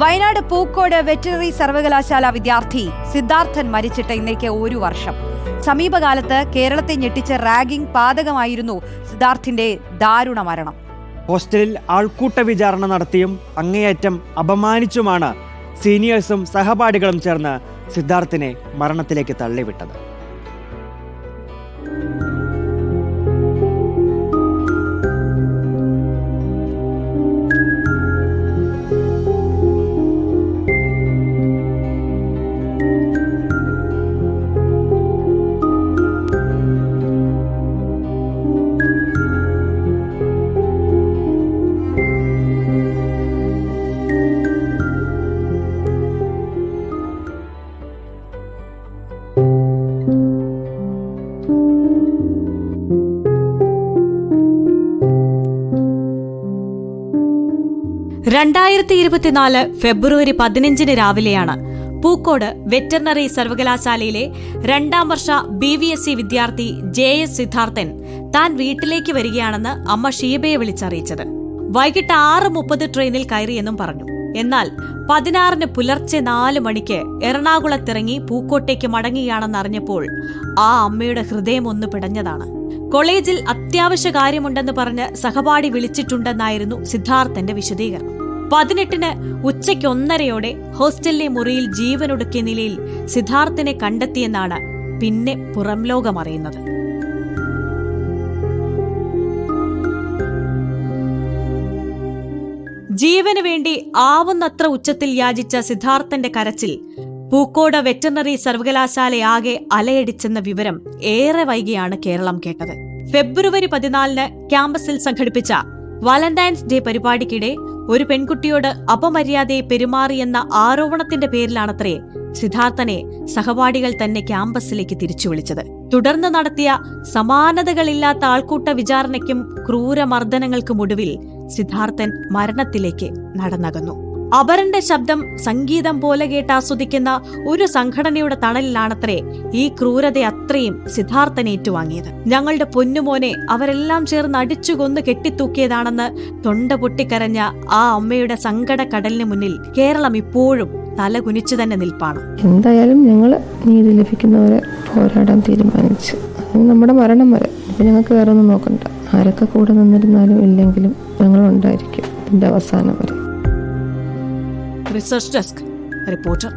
Wayanad Pookode veterinary സർവകലാശാല വിദ്യാർത്ഥി സിദ്ധാർത്ഥൻ മരിച്ചിട്ട് ഇന്നേക്ക് ഒരു വർഷം. സമീപകാലത്ത് കേരളത്തെ ഞെട്ടിച്ച റാഗിംഗ് പാതകമായിരുന്നു സിദ്ധാർത്ഥിന്റെ ദാരുണ മരണം. ഹോസ്റ്റലിൽ ആൾക്കൂട്ട വിചാരണ നടത്തിയും അങ്ങേയറ്റം അപമാനിച്ചുമാണ് സീനിയേഴ്സും സഹപാഠികളും ചേർന്ന് സിദ്ധാർത്ഥിനെ മരണത്തിലേക്ക് തള്ളിവിട്ടത്. രണ്ടായിരത്തി ഇരുപത്തിനാല് ഫെബ്രുവരി പതിനഞ്ചിന് രാവിലെയാണ് പൂക്കോട് വെറ്ററിനറി സർവകലാശാലയിലെ രണ്ടാം വർഷ ബി വി എസ് സി വിദ്യാർത്ഥി ജെ എസ് സിദ്ധാർത്ഥൻ താൻ വീട്ടിലേക്ക് വരികയാണെന്ന് അമ്മ ഷീബയെ വിളിച്ചറിയിച്ചത്. വൈകിട്ട് ആറ് മുപ്പത് ട്രെയിനിൽ കയറിയെന്നും പറഞ്ഞു. എന്നാൽ പതിനാറിന് പുലർച്ചെ നാല് മണിക്ക് എറണാകുളത്തിറങ്ങി പൂക്കോട്ടേക്ക് മടങ്ങുകയാണെന്നറിഞ്ഞപ്പോൾ ആ അമ്മയുടെ ഹൃദയം ഒന്ന് പിടഞ്ഞതാണ്. കോളേജിൽ അത്യാവശ്യ കാര്യമുണ്ടെന്ന് പറഞ്ഞ് സഹപാഠി വിളിച്ചിട്ടുണ്ടെന്നായിരുന്നു സിദ്ധാർത്ഥന്റെ വിശദീകരണം. പതിനെട്ടിന് ഉച്ചയ്ക്ക് ഒന്നരയോടെ ഹോസ്റ്റലിലെ മുറിയിൽ ജീവനൊടുക്കിയ നിലയിൽ സിദ്ധാർത്ഥിനെ കണ്ടെത്തിയെന്നാണ് പിന്നെ പുറം ലോകമറിയുന്നത് ജീവന് വേണ്ടി ആവുന്നത്ര ഉച്ചത്തിൽ യാചിച്ച സിദ്ധാർത്ഥന്റെ കരച്ചിൽ പൂക്കോട് വെറ്ററിനറി സർവകലാശാലയാകെ അലയടിച്ചെന്ന വിവരം ഏറെ വൈകിയാണ് കേരളം കേട്ടത്. ഫെബ്രുവരി പതിനാലിന് ക്യാമ്പസിൽ സംഘടിപ്പിച്ച വാലന്റൈൻസ് ഡേ പരിപാടിക്കിടെ ഒരു പെൺകുട്ടിയോട് അപമര്യാദയെ പെരുമാറിയെന്ന ആരോപണത്തിന്റെ പേരിലാണത്രേ സിദ്ധാർത്ഥനെ സഹപാഠികൾ തന്നെ ക്യാമ്പസിലേക്ക് തിരിച്ചു വിളിച്ചത്. തുടർന്ന് നടത്തിയ സമാനതകളില്ലാത്ത ആൾക്കൂട്ട വിചാരണയ്ക്കും ക്രൂരമർദ്ദനങ്ങൾക്കും ഒടുവിൽ സിദ്ധാർത്ഥൻ മരണത്തിലേക്ക് നടന്നകന്നു. അപരന്റെ ശബ്ദം സംഗീതം പോലെ കേട്ടാസ്വദിക്കുന്ന ഒരു സംഘടനയുടെ തണലിലാണത്രേ ഈ ക്രൂരത അത്രയും സിദ്ധാർത്ഥൻ ഏറ്റുവാങ്ങിയത് ഞങ്ങളുടെ പൊന്നുമോനെ അവരെല്ലാം ചേർന്ന് അടിച്ചുകൊന്ന് കെട്ടിത്തൂക്കിയതാണെന്ന് തൊണ്ട പൊട്ടിക്കരഞ്ഞ ആ അമ്മയുടെ സങ്കട കടലിന് മുന്നിൽ കേരളം ഇപ്പോഴും തല കുനിച്ചു തന്നെ നിൽപ്പാണ്. എന്തായാലും ഞങ്ങൾ നീതി ലഭിക്കുന്നവരെ പോരാടാൻ തീരുമാനിച്ചു. നമ്മുടെ മരണം വരെ. ഞങ്ങൾക്ക് വേറെ ഒന്നും നോക്കണ്ട. ആരൊക്കെ കൂടെ നിന്നിരുന്നാലും ഇല്ലെങ്കിലും ഞങ്ങളുണ്ടായിരിക്കും. ഇതിന്റെ അവസാനം വരെ. Research desk reporter